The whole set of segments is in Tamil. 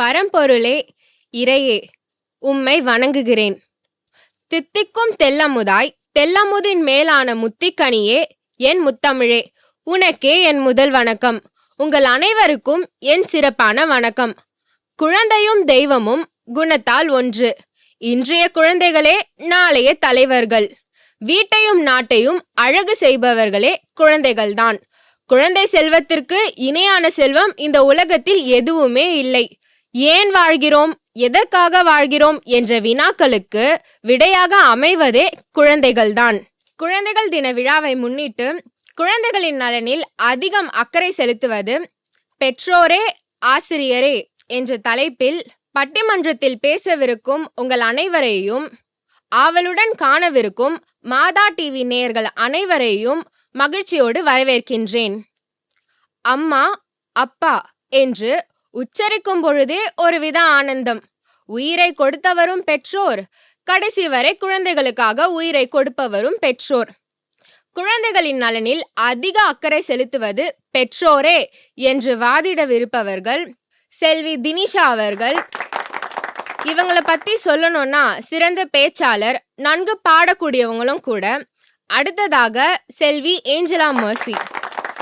பரம்பொருளே இறையே உம்மை வணங்குகிறேன். தித்திக்கும் தெல்லமுதாய் தெல்லமுதின் மேலான முத்திக்கனியே என் முத்தமிழே உனக்கே என் முதல் வணக்கம். உங்கள் அனைவருக்கும் என் சிறப்பான வணக்கம். குழந்தையும் தெய்வமும் குணத்தால் ஒன்று. இன்றைய குழந்தைகளே நாளைய தலைவர்கள். வீட்டையும் நாட்டையும் அழகு செய்பவர்களே குழந்தைகள்தான். குழந்தை செல்வத்திற்கு இணையான செல்வம் இந்த உலகத்தில் எதுவுமே இல்லை. ஏன் வாழ்கிறோம்? எதற்காக வாழ்கிறோம்? என்ற வினாக்களுக்கு விடையாக அமைவதே குழந்தைகள்தான். குழந்தைகள் தின விழாவை முன்னிட்டு குழந்தைகளின் நலனில் அதிகம் அக்கறை செலுத்துவது பெற்றோரே ஆசிரியரே என்ற தலைப்பில் பட்டிமன்றத்தில் பேசவிருக்கும் உங்கள் அனைவரையும் ஆவலுடன் காணவிருக்கும் மாதா டிவி நேயர்கள் அனைவரையும் மகிழ்ச்சியோடு வரவேற்கின்றேன். அம்மா அப்பா என்று உச்சரிக்கும் பொழுதே ஒருவித ஆனந்தம். உயிரை கொடுத்தவரும் பெற்றோர். கடைசி வரை குழந்தைகளுக்காக உயிரை கொடுப்பவரும் பெற்றோர். குழந்தைகளின் நலனில் அதிக அக்கறை செலுத்துவது பெற்றோரே என்று வாதிடவிருப்பவர்கள் செல்வி தினிஷா அவர்கள். இவங்களை பத்தி சொல்லணும்னா சிறந்த பேச்சாளர் நன்கு பாடக்கூடியவங்களும் கூட. அடுத்ததாக செல்வி ஏஞ்சலா மர்சி.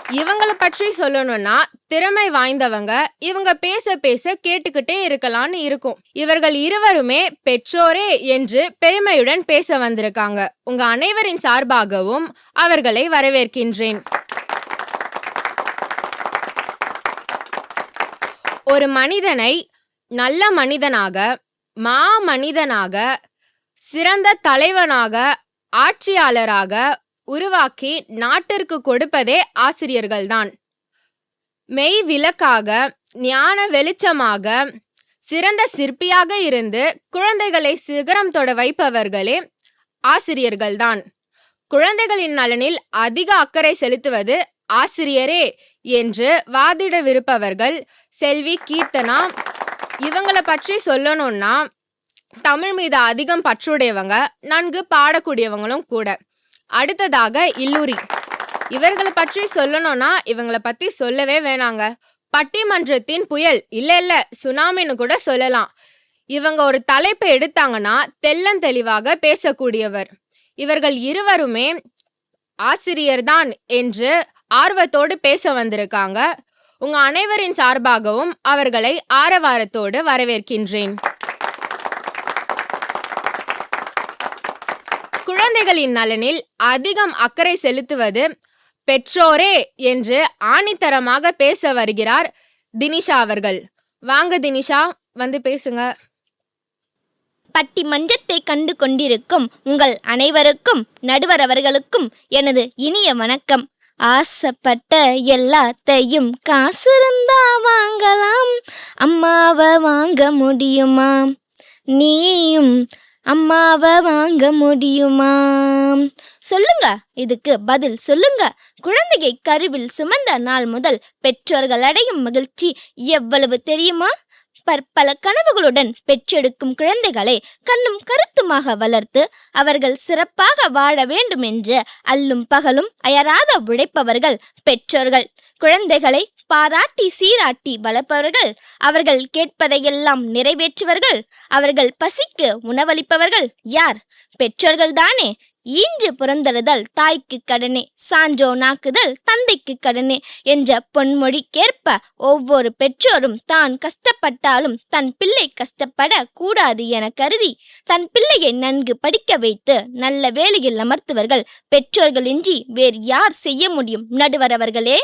இவங்கள பற்றி சொல்லணும்னா திறமை வாய்ந்தவங்க இவங்க பேச பேச கேட்டுக்கிட்டே இருக்கலாம்னு இருக்கும். இவர்கள் இருவருமே பெற்றோரே என்று பெருமையுடன் பேச வந்திருக்காங்க. உங்க அனைவரின் சார்பாகவும் அவர்களை வரவேற்கின்றேன். ஒரு மனிதனை நல்ல மனிதனாக மா மனிதனாக சிறந்த தலைவனாக ஆட்சியாளராக உருவாக்கி நாட்டிற்கு கொடுப்பதே ஆசிரியர்கள்தான். மெய் விளக்காக ஞான வெளிச்சமாக சிறந்த சிற்பியாக இருந்து குழந்தைகளை சிகரம் தொட வைப்பவர்களே ஆசிரியர்கள்தான். குழந்தைகளின் நலனில் அதிக அக்கறை செலுத்துவது ஆசிரியரே என்று வாதிடவிருப்பவர்கள் செல்வி கீர்த்தனா இவங்களை பற்றி சொல்லணும்னா தமிழ் மீது அதிகம் பற்றுடையவங்க நன்கு பாடக்கூடியவங்களும் கூட. அடுத்ததாக இல்லூரி. இவர்களை பற்றி சொல்லணும்னா இவங்களை பத்தி சொல்லவே வேணாங்க. பட்டிமன்றத்தின் புயல் இல்ல இல்ல சுனாமின்னு கூட சொல்லலாம். இவங்க ஒரு தலைப்பை எடுத்தாங்கன்னா தெள்ளந்தெளிவாக பேசக்கூடியவர். இவர்கள் இருவருமே ஆசிரியர்தான் என்று ஆர்வத்தோடு பேச வந்திருக்காங்க. உங்க அனைவரின் சார்பாகவும் அவர்களை ஆரவாரத்தோடு வரவேற்கின்றேன். குழந்தைகளின் நலனில் அதிகம் அக்கறை செலுத்துவது பெற்றோரே என்று ஆணித்தரமாக பேச வருகிறார் தினிஷா அவர்கள். வாங்க தினிஷா வந்து பேசுங்க. பட்டி மஞ்சத்தை கண்டு கொண்டிருக்கும் உங்கள் அனைவருக்கும் நடுவர் அவர்களுக்கும் எனது இனிய வணக்கம். ஆசைப்பட்ட எல்லாத்தையும் காசு இருந்தா வாங்கலாம். அம்மாவை வாங்க முடியுமா? நீயும் அம்மாவை வாங்க முடியுமா? சொல்லுங்க இதுக்கு பதில் சொல்லுங்க. குழந்தையை கருவில் சுமந்த நாள் முதல் பெற்றோர்கள் அடையும் மகிழ்ச்சி எவ்வளவு தெரியுமா? பற்பல கனவுகளுடன் பெற்றெடுக்கும் குழந்தைகளை கண்ணும் கருத்துமாக வளர்த்து அவர்கள் சிறப்பாக வாழ வேண்டும் என்று அல்லும் பகலும் அயராத உழைப்பவர்கள் பெற்றோர்கள் குழந்தைகளை பாராட்டி சீராட்டி வளர்ப்பவர்கள். அவர்கள் கேட்பதையெல்லாம் நிறைவேற்றுவர்கள். அவர்கள் பசிக்கு உணவளிப்பவர்கள் யார்? பெற்றோர்கள்தானே. ஈன்று புறந்தறுதல் தாய்க்கு கடனே. சான்றோ நாக்குதல் தந்தைக்கு கடனே என்ற பொன்மொழிக்கேற்ப ஒவ்வொரு பெற்றோரும் தான் கஷ்டப்பட்டாலும் தன் பிள்ளை கஷ்டப்பட கூடாது என கருதி தன் பிள்ளையை நன்கு படிக்க வைத்து நல்ல வேலையில் அமர்த்துவர்கள். பெற்றோர்களின்றி வேறு யார் செய்ய முடியும்? நடுவரவர்களே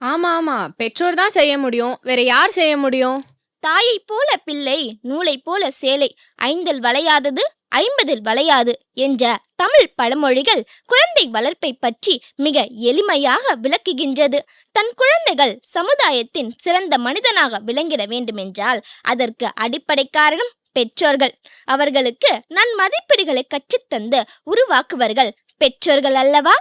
ஆமா ஆமா. பெற்றோர் தான் செய்ய முடியும். வேற யார் செய்ய முடியும்? தாயைப் போல பிள்ளை நூலைப் போல சேலை ஐந்தில் வளையாதது ஐம்பதில் வளையாது என்ற தமிழ் பழமொழிகள் குழந்தை வளர்ப்பை பற்றி மிக எளிமையாக விளக்குகின்றது. தன் குழந்தைகள் சமுதாயத்தின் சிறந்த மனிதனாக விளங்கிட வேண்டுமென்றால் அதற்கு அடிப்படை காரணம் பெற்றோர்கள். அவர்களுக்கு நன்மதிப்பீடுகளை கற்றுத்தந்து உருவாக்குவர்கள் பெற்றோர்கள் அல்லவா?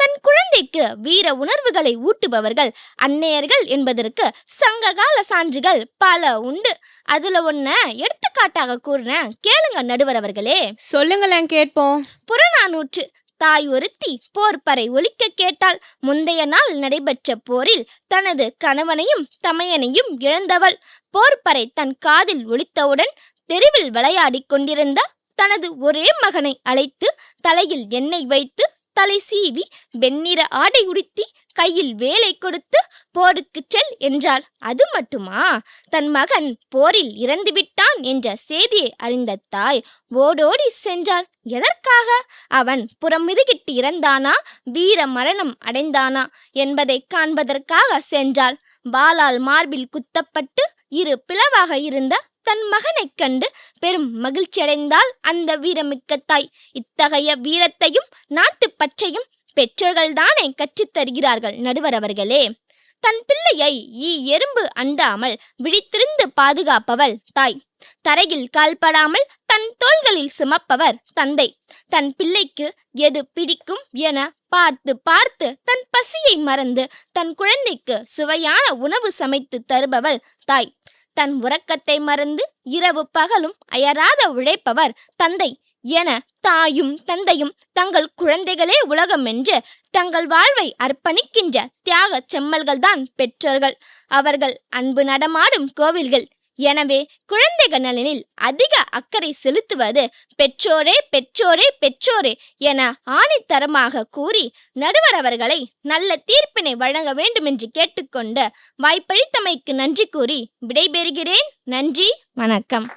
தன் குழந்தைக்கு வீர உணர்வுகளை ஊட்டுபவர்கள் அன்னையர்கள் என்பதற்கு சங்ககால சான்றுகள் பல உண்டு. அதுல ஒன்ன எடுத்துக்காட்டாக கூறினேன் கேளுங்க நடுவர் அவர்களே. சொல்லுங்களேன் கேட்போம். புறநானூற்று தாய் ஒருத்தி போர்ப்பறை ஒலிக்க கேட்டாள். முந்தைய நாள் நடைபெற்ற போரில் தனது கணவனையும் தமையனையும் இழந்தவள். போர்ப்பறை தன் காதில் ஒலித்தவுடன் தெருவில் விளையாடிக் கொண்டிருந்த தனது ஒரே மகனை அழைத்து தலையில் எண்ணெய் வைத்து தலை சீவி வெண்ணிற ஆடை உடுத்தி கையில் வேலை கொடுத்து போருக்கு செல் என்றார் அது மட்டுமா? தன் மகன் போரில் இறந்துவிட்டான் என்ற செய்தியை அறிந்த தாய் ஓடோடி சென்றார் எதற்காக? அவன் புறமிதுகிட்டு இறந்தானா? வீர மரணம் அடைந்தானா? என்பதை காண்பதற்காக சென்றாள். வாளால் மார்பில் குத்தப்பட்டு இரு பிளவாக இருந்த தன் மகனைக் கண்டு பெரும் மகிழ்ச்சியடைந்தாள் அந்த வீரமிக்க தாய். இத்தகைய வீரத்தையும் நாட்டு பற்றையும் பெற்றோர்கள்தானே கற்றுத் தருகிறார்கள் நடுவர் அவர்களே. தன் பிள்ளையை ஈ எறும்பு அண்டாமல் விழித்திருந்து பாதுகாப்பவள் தாய். தரையில் கால்படாமல் தன் தோள்களில் சுமப்பவர் தந்தை. தன் பிள்ளைக்கு எது பிடிக்கும் என பார்த்து பார்த்து தன் பசியை மறந்து தன் குழந்தைக்கு சுவையான உணவு சமைத்து தருபவள் தாய். தன் உறக்கத்தை மறந்து இரவு பகலும் அயராத உழைப்பவர் தந்தை என தாயும் தந்தையும் தங்கள் குழந்தைகளே உலகம் என்று தங்கள் வாழ்வை அர்ப்பணிக்கின்ற தியாக செம்மல்கள்தான் பெற்றோர்கள். அவர்கள் அன்பு நடமாடும் கோவில்கள் எனவே குழந்தைகள் நலனில் அதிக அக்கறை செலுத்துவது பெற்றோரே பெற்றோரே பெற்றோரே என ஆணித்தரமாக கூறி நடுவர் அவர்களை நல்ல தீர்ப்பினை வழங்க வேண்டும் என்று கேட்டுக்கொண்டு வாய்ப்பளித்தமைக்கு நன்றி கூறி விடைபெறுகிறேன். நன்றி வணக்கம்.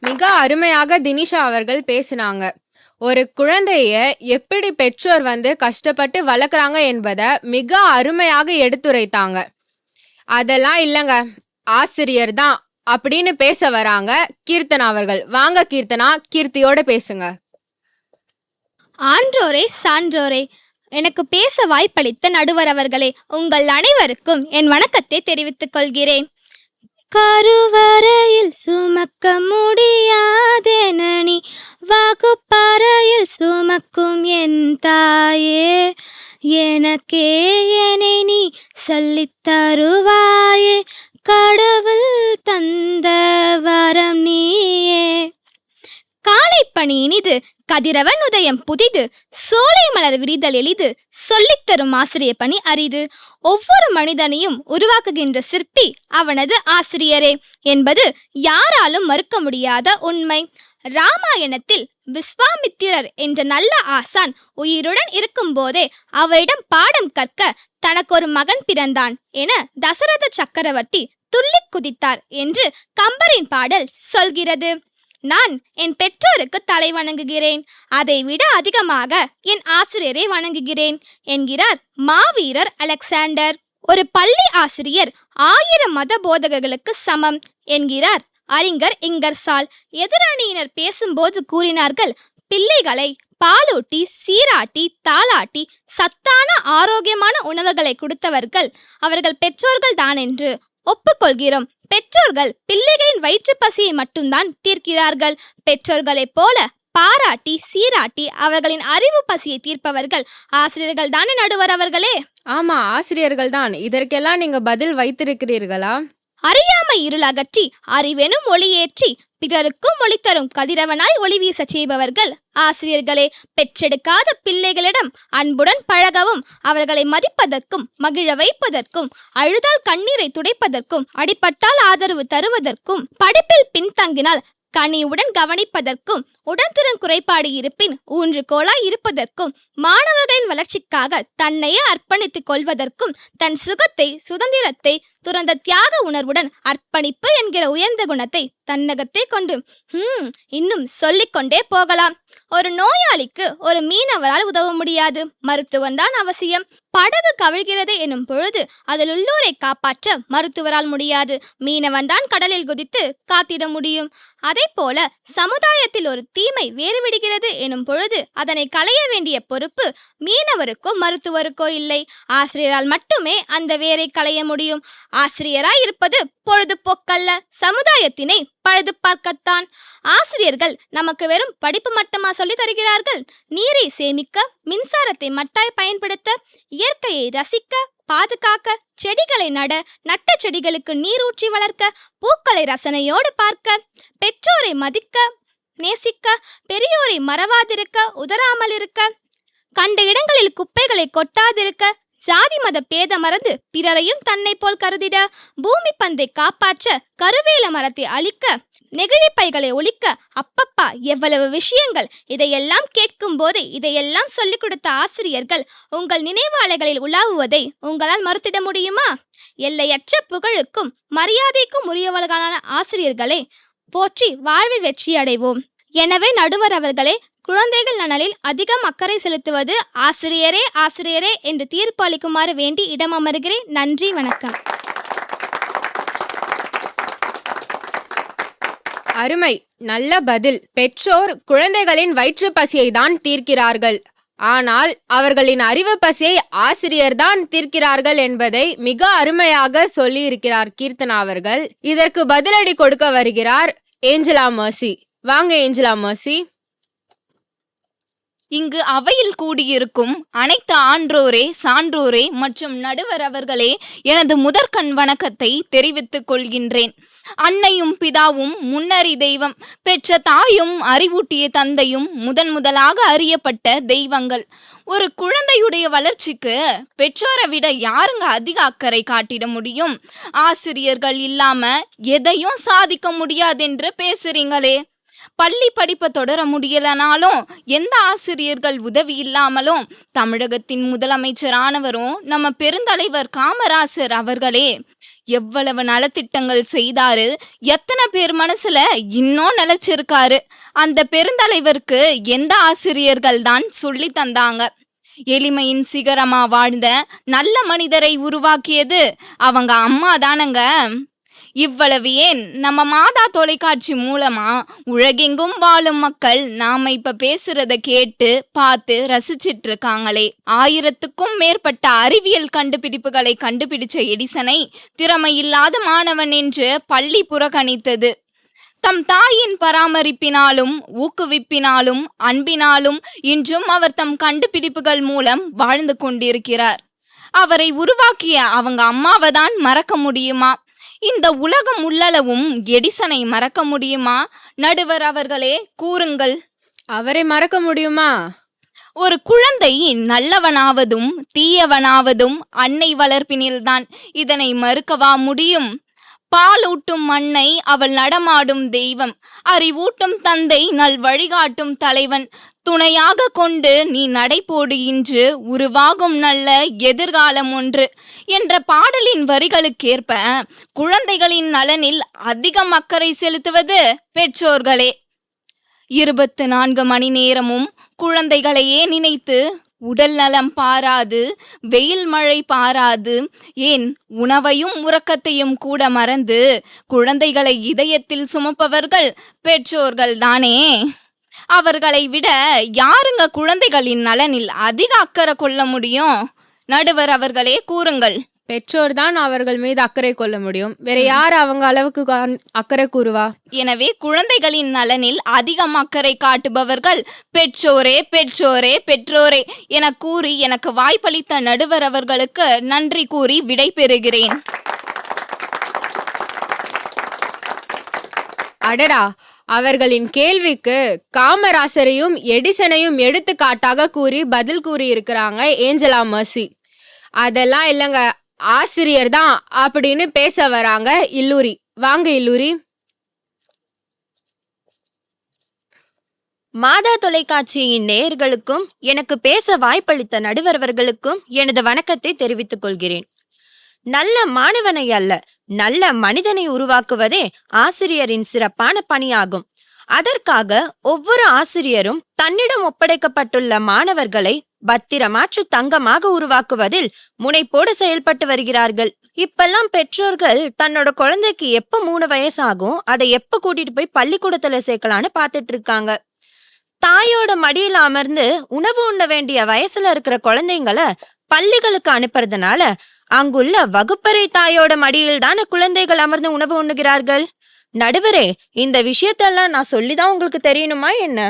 மிக அருமையாக தினிஷா அவர்கள் பேசினாங்க. ஒரு குழந்தைய எப்படி பெற்றோர் வந்து கஷ்டப்பட்டு வளர்க்குறாங்க என்பதை மிக அருமையாக எடுத்துரைத்தாங்க. அதெல்லாம் இல்லைங்க ஆசிரியர் தான் அப்படின்னு பேச வராங்க கீர்த்தனா அவர்கள். வாங்க கீர்த்தனா கீர்த்தியோட பேசுங்க. ஆன்றோரே சான்றோரே எனக்கு பேச வாய்ப்பளித்த நடுவர் அவர்களே உங்கள் அனைவருக்கும் என் வணக்கத்தை தெரிவித்துக் கொள்கிறேன். கருவறையில் சுமக்க முடியாதென வாக்குப்பறையில் சுமக்கும் என் தாயே எனக்கே என்னை நீ சொல்லித்தருவாயே கடவுள் தந்த வரம் நீயே. காலை பணி இனிது கதிரவன் உதயம் புதிது. சோலை மலர் விரிதல் எளிது. சொல்லித்தரும் ஆசிரிய பணி அரிது. ஒவ்வொரு மனிதனையும் உருவாக்குகின்ற சிற்பி அவனது ஆசிரியரே என்பது யாராலும் மறுக்க முடியாத உண்மை. ராமாயணத்தில் விஸ்வாமித்திரர் என்ற நல்ல ஆசான் உயிருடன் இருக்கும்போதே அவரிடம் பாடம் கற்க தனக்கொரு மகன் பிறந்தான் என தசரத சக்கரவர்த்தி துள்ளிக் குதித்தார் என்று கம்பரின் பாடல் சொல்கிறது. நான் என் பெற்றோருக்கு தலை வணங்குகிறேன். அதைவிட அதிகமாக என் ஆசிரியரை வணங்குகிறேன் என்கிறார் மாவீரர் அலெக்சாண்டர். ஒரு பள்ளி ஆசிரியர் ஆயிரம் மத போதகர்களுக்கு சமம் என்கிறார் அறிஞர் இங்கர்சால். எதிரணியினர் பேசும்போது கூறினார்கள் பிள்ளைகளை பாலூட்டி சீராட்டி தாளாட்டி சத்தான ஆரோக்கியமான உணவுகளை கொடுத்தவர்கள் அவர்கள் பெற்றோர்கள் தான் என்று ஒப்புக்கொள்கிறோம். பெற்றோர்கள் பிள்ளைகளின் வயிற்று பசியை மட்டும்தான் தீர்க்கிறார்கள். பெற்றோர்களைப் போல பாராட்டி சீராட்டி அவர்களின் அறிவு பசியை தீர்ப்பவர்கள் ஆசிரியர்கள் தானே நடுவர் அவர்களே? ஆமா ஆசிரியர்கள் தான். இதற்கெல்லாம் நீங்க பதில் வைத்திருக்கிறீர்களா? அறியாமை இருள் அகற்றி அறிவெனும் ஒளியேற்றி பிறருக்கும் ஒளி தரும் கதிரவனாய் ஒளி வீச செய்பவர்கள். ஆசிரியர்களே பெற்றெடுக்காத பிள்ளைகளிடம் அன்புடன் பழகவும் அவர்களை மதிப்பதற்கும் மகிழ வைப்பதற்கும் அழுதால் கண்ணீரை துடைப்பதற்கும் அடிபட்டால் ஆதரவு தருவதற்கும் படிப்பில் பின்தங்கினால் கனியுடன் கவனிப்பதற்கும் உடன்திறன் குறைபாடு இருப்பின் ஊன்றுகோலாய் இருப்பதற்கும் மாணவர்களின் வளர்ச்சிக்காக தன்னையே அர்ப்பணித்துக் கொள்வதற்கும் தன் சுகத்தை சுதந்திரத்தை துறந்த தியாக உணர்வுடன் அர்ப்பணிப்பு என்கிற உயர்ந்த குணத்தை தன்னகத்தை கொண்டு ஹம் இன்னும் சொல்லிக்கொண்டே போகலாம். ஒரு நோயாளிக்கு ஒரு மீனவரால் உதவ முடியாது. மருத்துவம் தான் அவசியம். படகு கவிழ்கிறது எனும் பொழுது அதில் உள்ளோரை காப்பாற்ற மருத்துவரால் முடியாது. மீனவன் தான் கடலில் குதித்து காத்திட முடியும். அதே போல சமுதாயத்தில் ஒரு தீமை வேறுவிடுகிறது எனும் பொழுது அதனை களைய வேண்டிய பொறுப்பு மீனவருக்கோ மருத்துவருக்கோ இல்லை. ஆசிரியரால் மட்டுமே அந்த வேரை களைய முடியும். ஆசிரியராய் இருப்பது பொழுதுபோக்கல்ல. சமுதாயத்தினை பழுது பார்க்கத்தான். ஆசிரியர்கள் நமக்கு வெறும் படிப்பு மட்டுமா சொல்லி தருகிறார்கள்? நீரை சேமிக்க மின்சாரத்தை மட்டாய் பயன்படுத்த இயற்கையை ரசிக்க பாதுகாக்க செடிகளை நட நட்ட செடிகளுக்கு நீரூற்றி வளர்க்க பூக்களை ரசனையோடு பார்க்க பெற்றோரை மதிக்க நேசிக்க பெரியோரை மறவாதிருக்க உதறாமல் இருக்க கண்ட இடங்களில் குப்பைகளை கொட்டாதிருக்க ஜாதி மத பேத மறந்து பிறரையும் தன்னை போல் கருதிட பூமி பந்தை காப்பாற்ற கருவேல மரத்தை அழிக்க நெகிழி பைகளை ஒழிக்க அப்பப்பா எவ்வளவு விஷயங்கள் இதையெல்லாம் கேட்கும் போது இதையெல்லாம் சொல்லிக் கொடுத்த ஆசிரியர்கள் உங்கள் நினைவாலைகளில் உலாவுவதை உங்களால் மறுத்திட முடியுமா? எல்லையற்ற புகழுக்கும் மரியாதைக்கும் உரியவர்களான ஆசிரியர்களை போற்றி வாழ்வில் வெற்றி அடைவோம். எனவே நடுவர் அவர்களே குழந்தைகள் நலனில் அதிகம் அக்கறை செலுத்துவது ஆசிரியரே ஆசிரியரே என்று தீர்ப்பு அளிக்குமாறு வேண்டி இடம் அமர்கிறேன் நன்றி வணக்கம். அருமை. நல்ல பதில். பெற்றோர் குழந்தைகளின் வயிற்று பசியை தான் தீர்க்கிறார்கள். ஆனால் அவர்களின் அறிவு பசியை ஆசிரியர் தான் தீர்க்கிறார்கள் என்பதை மிக அருமையாக சொல்லியிருக்கிறார் கீர்த்தனா அவர்கள். இதற்கு பதிலடி கொடுக்க வருகிறார். ஏஞ்சலா மர்சி வாங்க ஏஞ்சலா மர்சி இங்கு அவையில் கூடியிருக்கும் அனைத்து ஆன்றோரே சான்றோரே மற்றும் நடுவர் அவர்களே எனது முதற்கண் வணக்கத்தை தெரிவித்துக் கொள்கின்றேன். அன்னையும் பிதாவும் முன்னறி தெய்வம் பெற்ற தாயும் அறிவூட்டிய தந்தையும் முதன் முதலாக அறியப்பட்ட தெய்வங்கள். ஒரு குழந்தையுடைய வளர்ச்சிக்கு பெற்றோரை விட யாருங்க அதிக அக்கறை காட்டிட முடியும்? ஆசிரியர்கள் இல்லாம எதையும் சாதிக்க முடியாதென்று பேசுறீங்களே. பள்ளி படிப்பை தொடர முடியலனாலும் எந்த ஆசிரியர்கள் உதவி இல்லாமலும் தமிழகத்தின் முதலமைச்சரானவரும் நம்ம பெருந்தலைவர் காமராசர் அவர்களே எவ்வளவு நலத்திட்டங்கள் செய்தாரு எத்தனை பேர் மனசுல இன்னும் நிலைச்சிருக்காரு. அந்த பெருந்தலைவருக்கு எந்த ஆசிரியர்கள் தான் சொல்லி தந்தாங்க? எளிமையின் சிகரமா வாழ்ந்த நல்ல மனிதரை உருவாக்கியது அவங்க அம்மா தானங்க. இவ்வளவு ஏன்? நம்ம மாதா தொலைக்காட்சி மூலமா உலகெங்கும் வாழும் மக்கள் நாம இப்ப பேசுறத கேட்டு பார்த்து ரசிச்சிட்டு இருக்காங்களே ஆயிரத்துக்கும் மேற்பட்ட அறிவியல் கண்டுபிடிப்புகளை கண்டுபிடிச்ச எடிசனை திறமையில்லாத மாணவன் என்று பள்ளி புறக்கணித்தது. தம் தாயின் பராமரிப்பினாலும் ஊக்குவிப்பினாலும் அன்பினாலும் இன்றும் அவர் தம் கண்டுபிடிப்புகள் மூலம் வாழ்ந்து கொண்டிருக்கிறார். அவரை உருவாக்கிய அவங்க அம்மாவை தான் மறக்க முடியுமா? இந்த உலகம் உள்ளளவும் எடிசனை மறக்க முடியுமா? நடுவர் அவர்களே கூறுங்கள். அவரை மறக்க முடியுமா? ஒரு குழந்தை நல்லவனாவதும் தீயவனாவதும் அன்னை வளர்ப்பினில்தான். இதனை மறுக்கவா முடியும்? பாலூட்டும் மண்ணை அவள் நடமாடும் தெய்வம். அறிவூட்டும் தந்தை நல் வழிகாட்டும் தலைவன். துணையாக கொண்டு நீ நடைபோடு இன்று உருவாகும் நல்ல எதிர்காலம் ஒன்று என்ற பாடலின் வரிகளுக்கேற்ப குழந்தைகளின் நலனில் அதிகம் அக்கறை செலுத்துவது பெற்றோர்களே. இருபத்து நான்கு மணி நேரமும் குழந்தைகளையே நினைத்து உடல் நலம் பாராது வெயில் மழை பாராது. ஏன்? உணவையும் உறக்கத்தையும் கூட மறந்து குழந்தைகளை இதயத்தில் சுமப்பவர்கள் பெற்றோர்கள் தானே. அவர்களை விட யாருங்க குழந்தைகளின் நலனில் அதிக அக்கறை கொள்ள முடியும்? நடுவர் அவர்களே கூறுங்கள். பெற்றோர் தான் அவர்கள் மீது அக்கறை கொள்ள முடியும். வேற யார் அவங்க அளவுக்கு அக்கறை கூறுவா? எனவே குழந்தைகளின் நலனில் அதிகம் அக்கறை காட்டுபவர்கள் பெற்றோரே பெற்றோரே பெற்றோரே என கூறி எனக்கு வாய்ப்பளித்த நடுவர் அவர்களுக்கு நன்றி கூறி விடை பெறுகிறேன் அடடா! அவர்களின் கேள்விக்கு காமராசரையும் எடிசனையும் எடுத்துக்காட்டாக கூறி பதில் கூறி இருக்கிறாங்க ஏஞ்சலா மர்சி. அதெல்லாம் இல்லைங்க. ஆசிரியர் தான் அப்படின்னு பேச வராங்க இல்லூரி. வாங்க இல்லூரி. மாதா தொலைக்காட்சியின் நேயர்களுக்கும் எனக்கு பேச வாய்ப்பளித்த நடுவர்வர்களுக்கும் எனது வணக்கத்தை தெரிவித்துக் கொள்கிறேன். நல்ல மாணவனை அல்ல நல்ல மனிதனை உருவாக்குவதே ஆசிரியரின் சிறப்பான பணியாகும். அதற்காக ஒவ்வொரு ஆசிரியரும் தன்னிடம் ஒப்படைக்கப்பட்டுள்ள மாணவர்களை பத்திரமாற்று தங்கமாக உருவாக்குவதில் முனைப்போடு செயல்பட்டு வருகிறார்கள். இப்பெல்லாம் பெற்றோர்கள் தன்னோட குழந்தைக்கு எப்ப மூணு வயசாகும் அதை எப்ப கூட்டிட்டு போய் பள்ளிக்கூடத்துல சேர்க்கலான்னு பாத்துட்டு இருக்காங்க தாயோட மடியில அமர்ந்து உணவு உண்ண வேண்டிய வயசுல இருக்கிற குழந்தைங்கள பள்ளிகளுக்கு அனுப்புறதுனால அங்குள்ள வகுப்பறை தாயோட மடியில் தானே குழந்தைகள் அமர்ந்து உணவு உண்ணுகிறார்கள்? நடுவரே இந்த விஷயத்தெல்லாம் நான் சொல்லிதான் உங்களுக்கு தெரியணுமா என்ன?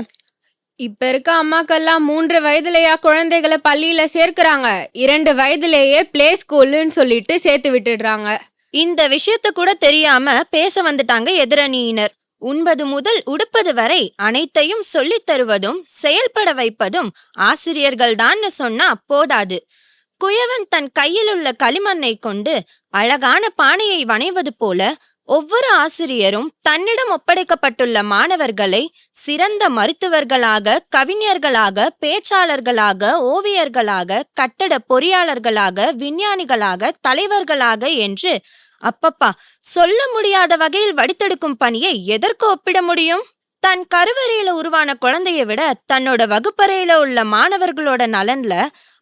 இப்ப இருக்க அம்மாக்கெல்லாம் மூன்று வயதுலயா குழந்தைகளை பள்ளியில சேர்க்கிறாங்க. இரண்டு வயதுலேயே பிளே ஸ்கூல்னு சொல்லிட்டு சேர்த்து விட்டுடுறாங்க. இந்த விஷயத்த கூட தெரியாம பேச வந்துட்டாங்க எதிரணியினர். உண்பது முதல் உடுப்பது வரை அனைத்தையும் சொல்லித் தருவதும் செயல்பட வைப்பதும் ஆசிரியர்கள்தான்னு சொன்னா போதாது. குயவன் தன் கையிலுள்ள களிமண்ணை கொண்டு அழகான பானையை வனைவது போல ஒவ்வொரு ஆசிரியரும் தன்னிடம் ஒப்படைக்கப்பட்டுள்ள மாணவர்களை சிறந்த மருத்துவர்களாக கவிஞர்களாக பேச்சாளர்களாக ஓவியர்களாக கட்டட பொறியாளர்களாக விஞ்ஞானிகளாக தலைவர்களாக என்று அப்பப்பா சொல்ல முடியாத வகையில் வடித்தெடுக்கும் பணியை எதற்கு ஒப்பிட முடியும்? தன் கருவறையில உருவான குழந்தைய விட தன்னோட வகுப்பறையில உள்ள மாணவர்களோட நலன்ல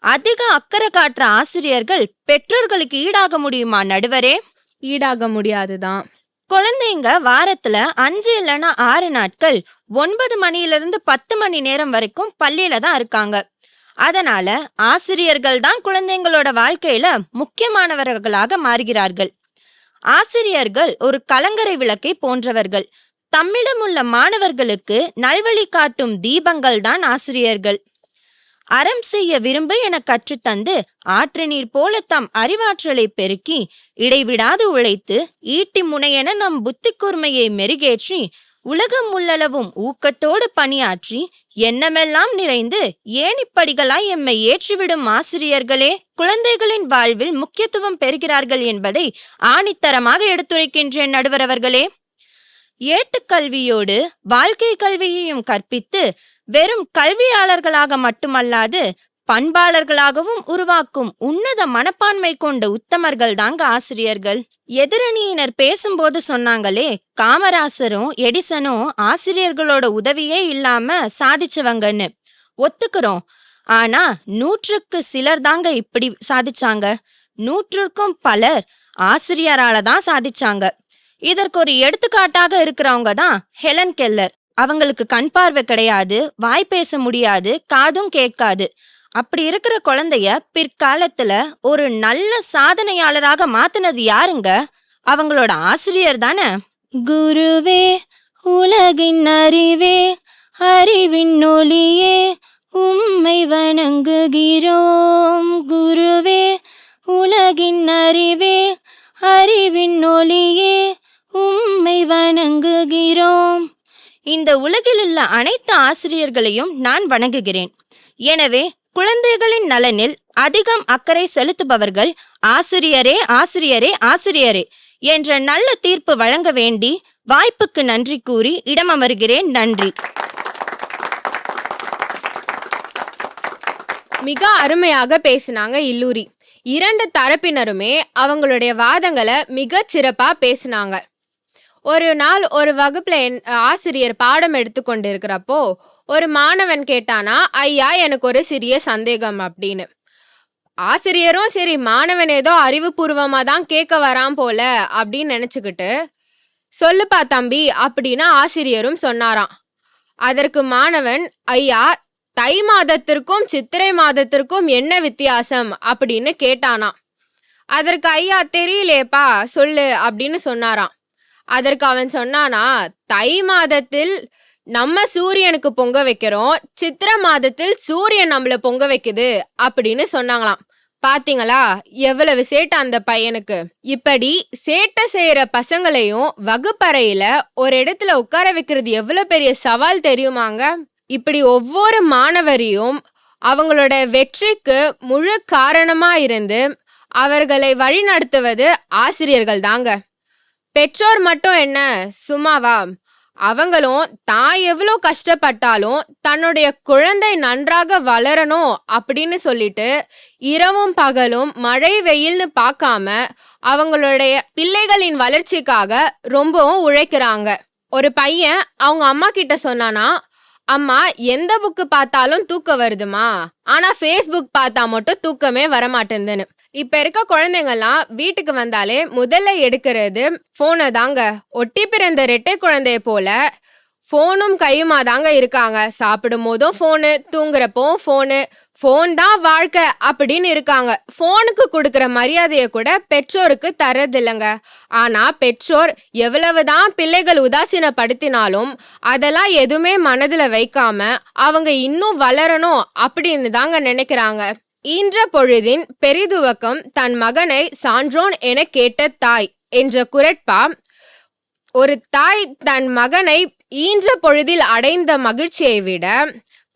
அதிக அக்கறை காட்டுற ஆசிரியர்கள் பெற்றோர்களுக்கு ஈடாக முடியுமா நடுவரே? ஈடாக முடியாதுதான். குழந்தைங்க வாரத்துல அஞ்சு இல்லைன்னா ஆறு நாட்கள் ஒன்பது மணியிலிருந்து பத்து மணி நேரம் வரைக்கும் பள்ளியில தான் இருக்காங்க. அதனால ஆசிரியர்கள் தான் குழந்தைங்களோட வாழ்க்கையில முக்கியமானவர்களாக மாறுகிறார்கள். ஆசிரியர்கள் ஒரு கலங்கரை விளக்கை போன்றவர்கள். தம்மிடம் உள்ள மாணவர்களுக்கு நல்வழி காட்டும் தீபங்கள் தான் ஆசிரியர்கள். அறம் செய்ய விரும்பு என கற்றுத்தந்து ஆற்று நீர் போல தம் அறிவாற்றலை பெருக்கி இடைவிடாது உழைத்து ஈட்டி முனையென நம் புத்தி கூர்மையை மெருகேற்றி உலகம் உள்ளளவும் ஊக்கத்தோடு பணியாற்றி எண்ணமெல்லாம் நிறைந்து ஏணிப்படிகளாய் எம்மை ஏற்றிவிடும் ஆசிரியர்களே? குழந்தைகளின் வாழ்வில் முக்கியத்துவம் பெறுகிறார்கள் என்பதை ஆணித்தரமாக எடுத்துரைக்கின்றேன் நடுவர் அவர்களே. ஏட்டுக்கல்வியோடு வாழ்க்கை கல்வியையும் கற்பித்து வெறும் கல்வியாளர்களாக மட்டுமல்லாது பண்பாளர்களாகவும் உருவாக்கும் உன்னத மனப்பான்மை கொண்ட உத்தமர்கள் தாங்க ஆசிரியர்கள். எதிரணியினர் பேசும்போது சொன்னாங்களே காமராசரும் எடிசனும் ஆசிரியர்களோட உதவியே இல்லாம சாதிச்சவங்கன்னு. ஒத்துக்கிறோம். ஆனா நூற்றுக்கு சிலர் தாங்க இப்படி சாதிச்சாங்க. நூற்றுக்கும் பலர் ஆசிரியரால தான் சாதிச்சாங்க. இதற்கு ஒரு எடுத்துக்காட்டாக இருக்கிறவங்க தான் ஹெலன் கெல்லர். அவங்களுக்கு கண் பார்வை கிடையாது வாய் பேச முடியாது காதும் கேட்காது. அப்படி இருக்கிற குழந்தைய பிற்காலத்துல ஒரு நல்ல சாதனையாளராக மாத்தினது யாருங்க? அவங்களோட ஆசிரியர் தானே? குருவே உலகின் அறிவே அறிவின் ஒளியே உம்மை வணங்குகிறோம். குருவே உலகின் அறிவே அறிவின் ஒளியே உம்மை வணங்குகிறோம். இந்த உலகிலுள்ள அனைத்து ஆசிரியர்களையும் நான் வணங்குகிறேன். எனவே குழந்தைகளின் நலனில் அதிகம் அக்கறை செலுத்துபவர்கள் ஆசிரியரே ஆசிரியரே ஆசிரியரே என்ற நல்ல தீர்ப்பு வழங்க வேண்டி வாய்ப்புக்கு நன்றி கூறி இடமமர்கிறேன். நன்றி. மிக அருமையாக பேசினாங்க இல்லூரி. இரண்டு தரப்பினருமே அவங்களுடைய வாதங்களை மிக சிறப்பாக பேசினாங்க. ஒரு நாள் ஒரு வகுப்புல என் ஆசிரியர் பாடம் எடுத்துக்கொண்டு இருக்கிறப்போ ஒரு மாணவன் கேட்டானா ஐயா எனக்கு ஒரு சிறிய சந்தேகம் அப்படின்னு. ஆசிரியரும் சரி மாணவன் ஏதோ அறிவுபூர்வமா தான் கேட்க வரான் போல அப்படின்னு நினைச்சுக்கிட்டு சொல்லுப்பா தம்பி அப்படின்னு ஆசிரியரும் சொன்னாராம். அதற்கு மாணவன் ஐயா தை மாதத்திற்கும் சித்திரை மாதத்திற்கும் என்ன வித்தியாசம்? அப்படின்னு கேட்டானாம். அதற்கு ஐயா தெரியலேப்பா சொல்லு அப்படின்னு சொன்னாராம். அதற்கு அவன் சொன்னானா தை மாதத்தில் நம்ம சூரியனுக்கு பொங்க வைக்கிறோம் சித்திர மாதத்தில் சூரியன் நம்மள பொங்க வைக்குது அப்படின்னு சொன்னாங்களாம். பாத்தீங்களா? எவ்வளவு சேட்டை அந்த பையனுக்கு. இப்படி சேட்டை செய்யற பசங்களையும் வகுப்பறையில ஒரு இடத்துல உட்கார வைக்கிறது எவ்வளவு பெரிய சவால் தெரியுமாங்க? இப்படி ஒவ்வொரு மாணவரையும் அவங்களோட வெற்றிக்கு முழு காரணமா இருந்து அவர்களை வழிநடத்துவது ஆசிரியர்கள் தாங்க. பெற்றோர் மட்டும் என்ன? சும்மாவா? அவங்களும் தான் எவ்வளோ கஷ்டப்பட்டாலும் தன்னுடைய குழந்தை நன்றாக வளரணும் அப்படின்னு சொல்லிட்டு இரவும் பகலும் மழை வெயில்னு பார்க்காம அவங்களுடைய பிள்ளைகளின் வளர்ச்சிக்காக ரொம்பவும் உழைக்கிறாங்க. ஒரு பையன் அவங்க அம்மா கிட்ட சொன்னானா அம்மா எந்த புக்கு பார்த்தாலும் தூக்கம் வருதுமா? ஆனா ஃபேஸ்புக் பார்த்தா மட்டும் தூக்கமே வரமாட்டேங்குதுன்னு. இப்ப இருக்க குழந்தைங்கலாம் வீட்டுக்கு வந்தாலே முதல்ல எடுக்கிறது போனை தாங்க. ஒட்டி பிறந்த ரெட்டை குழந்தைய போல ஃபோனும் கையுமா தாங்க இருக்காங்க. சாப்பிடும் போதும் ஃபோனு தூங்குறப்போ ஃபோனு ஃபோன் தான் வாழ்க்கை அப்படின்னு இருக்காங்க. ஃபோனுக்கு கொடுக்குற மரியாதையை கூட பெற்றோருக்கு தரதில்லைங்க ஆனா பெற்றோர் எவ்வளவுதான் பிள்ளைகள் உதாசீனப்படுத்தினாலும் அதெல்லாம் எதுவுமே மனதில் வைக்காம அவங்க இன்னும் வளரணும் அப்படின்னு தாங்க நினைக்கிறாங்க. ஈன்ற பொழுதின் பெரிதுவக்கம் தன் மகனை சான்றோன் என கேட்ட தாய் என்ற குரட்பா ஒரு தாய் தன் மகனை ஈன்ற பொழுதில் அடைந்த மகிழ்ச்சியை விட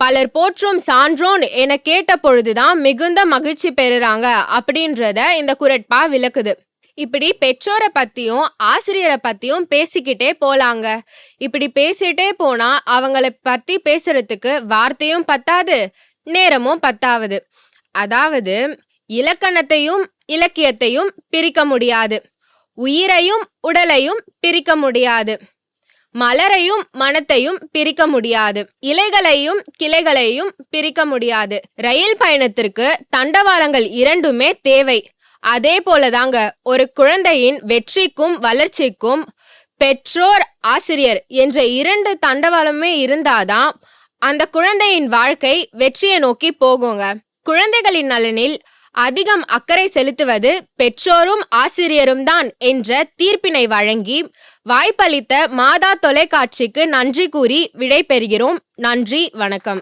பலர் போற்றும் சான்றோன் என கேட்ட பொழுதுதான் மிகுந்த மகிழ்ச்சி பெறுறாங்க அப்படின்றத இந்த குரட்பா விளக்குது. இப்படி பெற்றோரை பத்தியும் ஆசிரியரை பத்தியும் பேசிக்கிட்டே போலாங்க. இப்படி பேசிட்டே போனா அவங்கள பத்தி பேசுறதுக்கு வார்த்தையும் பத்தாது நேரமும் பத்தாவது. அதாவது இலக்கணத்தையும் இலக்கியத்தையும் பிரிக்க முடியாது. உயிரையும் உடலையும் பிரிக்க முடியாது. மலரையும் மனத்தையும் பிரிக்க முடியாது. இலைகளையும் கிளைகளையும் பிரிக்க முடியாது. ரயில் பயணத்திற்கு தண்டவாளங்கள் இரண்டுமே தேவை. அதே போலதாங்க ஒரு குழந்தையின் வெற்றிக்கும் வளர்ச்சிக்கும் பெற்றோர் ஆசிரியர் என்ற இரண்டு தண்டவாளமே இருந்தாதான் அந்த குழந்தையின் வாழ்க்கை வெற்றியை நோக்கி போகுங்க. குழந்தைகளின் நலனில் அதிகம் அக்கறை செலுத்துவது பெற்றோரும் ஆசிரியரும் தான் என்ற தீர்ப்பினை வழங்கி வாய்ப்பளித்த மாதா தொலைக்காட்சிக்கு நன்றி கூறி விடை பெறுகிறோம் நன்றி வணக்கம்.